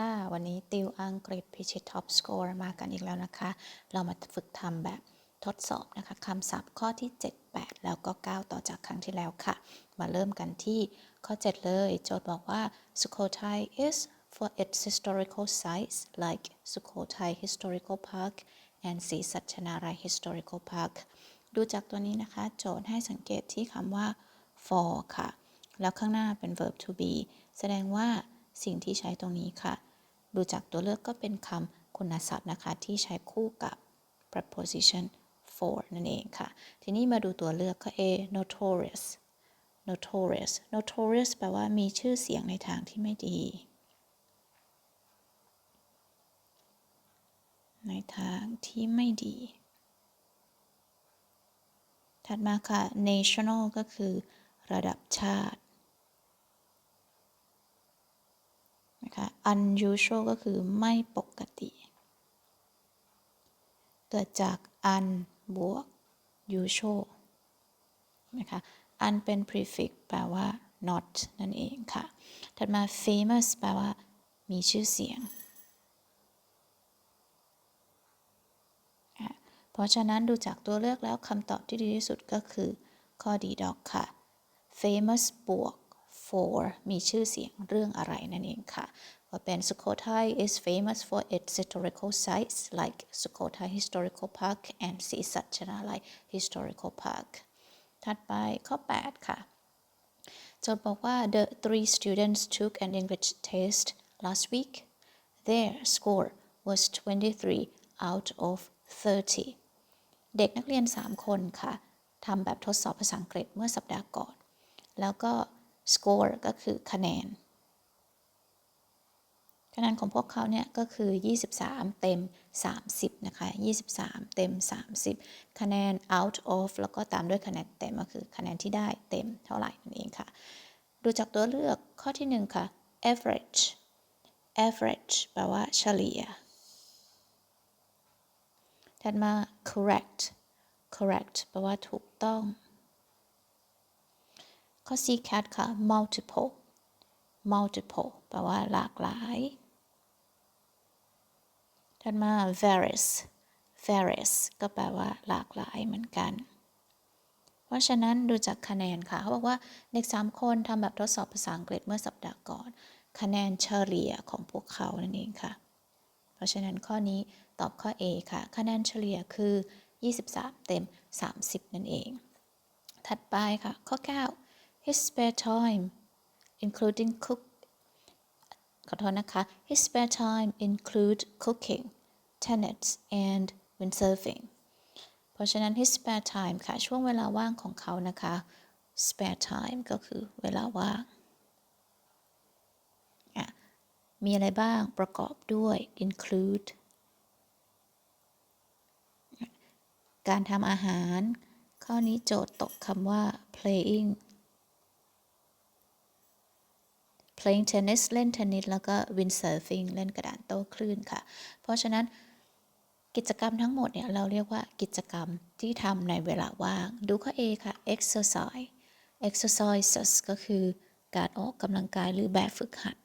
ค่ะวันนี้ติวอังกฤษพิชิตท็อปสกอร์มากันอีกแล้วนะคะ เรามาฝึกทำแบบทดสอบนะคะคำศัพท์ข้อที่ 7 8 แล้วก็ 9 ต่อจากครั้งที่แล้วค่ะ มาเริ่มกันที่ข้อ 7 เลย โจทย์บอกว่า Sukhothai is for its historical sites like Sukhothai Historical Park and Sri Satchanarai Historical Park ดูจากตัวนี้นะคะ โจทย์ให้สังเกตที่คำว่า for ค่ะ แล้วข้างหน้าเป็น verb to be แสดงว่า สิ่งที่ใช้ตรงนี้ค่ะ ดูจากตัวเลือกก็เป็นคำคุณศัพท์นะคะ ที่ใช้คู่กับ preposition for นั่นเองค่ะ ทีนี้มาดูตัวเลือกก็ A notorious notorious notorious แปลว่ามีชื่อเสียงในทางที่ไม่ดี ในทางที่ไม่ดี ถัดมาค่ะ national ก็คือ ระดับชาตินะคะ unusual ก็คือไม่ปกติ เกิดจาก un บวก usual นะคะ un เป็น prefix แปลว่า not นั่นเองค่ะ ถัดมา famous แปลว่า มีชื่อเสียง เพราะฉะนั้นดูจากตัวเลือกแล้วคำตอบที่ดีที่สุดก็คือ ข้อดีดอกค่ะ famous บวก for มีชื่อเสียงเรื่องอะไรนั่นเองค่ะก็เป็น Sukhothai is famous for its historical sites like Sukhothai Historical Park and Sri Satchanalai Historical Park ถัดไปข้อ 8 ค่ะโจทย์บอกว่า the three students took an English test last week their score was 23 out of 30 เด็กนักเรียน 3 คนค่ะทำแบบทดสอบภาษาอังกฤษเมื่อสัปดาห์ก่อน แล้วก็ score ก็คือคะแนน คะแนนของพวกเขาเนี่ยก็คือ 23 เต็ม 30 นะคะ 23 เต็ม 30 คะแนน out of แล้วก็ตามด้วยคะแนนเต็มก็คือคะแนนที่ได้เต็มเท่าไหร่นั่นเองค่ะ ดูจากตัวเลือกข้อที่ 1 ค่ะ average average แปลว่าเฉลี่ย ถัดมา correct correct แปลว่าถูกต้อง ข้อ C cat ค่ะ multiple multiple แปลว่าหลากหลายถัดมา various various ก็แปลว่าหลากหลายเหมือนกัน เพราะฉะนั้นดูจากคะแนนค่ะ เขาบอกว่าเด็ก 3 คนทำแบบทดสอบภาษาอังกฤษเมื่อสัปดาห์ก่อน คะแนนเฉลี่ยของพวกเขานั่นเองค่ะ เพราะฉะนั้นข้อนี้ตอบข้อ A ค่ะ คะแนนเฉลี่ยคือ 23 เต็ม 30 นั่นเอง ถัดไปค่ะ ข้อ 9 his spare time including cook ขอโทษนะคะ his spare time include cooking tennis and windsurfing เพราะฉะนั้น his spare time ค่ะ ช่วงเวลาว่างของเขานะคะ spare time ก็คือเวลาว่าง มีอะไรบ้างประกอบด้วย include การทำอาหาร ข้อนี้โจทย์ตกคำว่า playing playing tennis เล่นเทนนิสแล้วก็ windsurfing เล่นกระดานโต้คลื่นค่ะ เพราะฉะนั้นกิจกรรมทั้งหมดเนี่ยเราเรียกว่ากิจกรรมที่ทำในเวลาว่าง ดูข้อ A ค่ะ exercise exercises ก็คือการออกกำลังกายหรือแบบฝึกหัด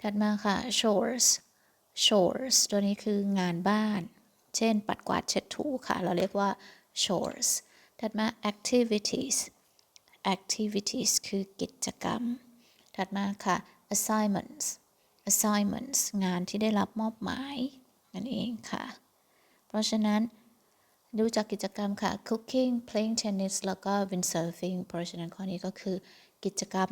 ถัดมาค่ะ chores chores ตัวนี้คืองานบ้าน เช่น ปัดกวาดเช็ดถูค่ะ เราเรียกว่า chores ถัดมา activities activities คือกิจกรรม ถัดมาค่ะ assignments assignments งานที่ได้รับมอบหมายนั่นเองค่ะ เพราะฉะนั้นดูจากกิจกรรมค่ะ cooking playing tennis แล้วก็ windsurfing เพราะฉะนั้นข้อนี้ก็คือกิจกรรม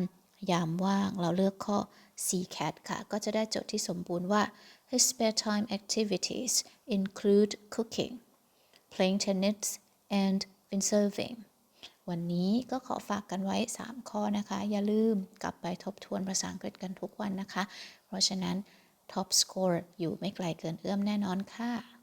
ยามว่าง เราเลือกข้อ C cat ค่ะ ก็จะได้โจทย์ที่สมบูรณ์ว่า his spare time activities include cooking playing tennis and เป็น serving วันนี้ก็ขอฝากกันไว้ 3 ข้อนะคะ อย่าลืมกลับไปทบทวนภาษาอังกฤษกันทุกวันนะคะ เพราะฉะนั้น top score อยู่ไม่ไกลเกินเอื้อมแน่นอนค่ะ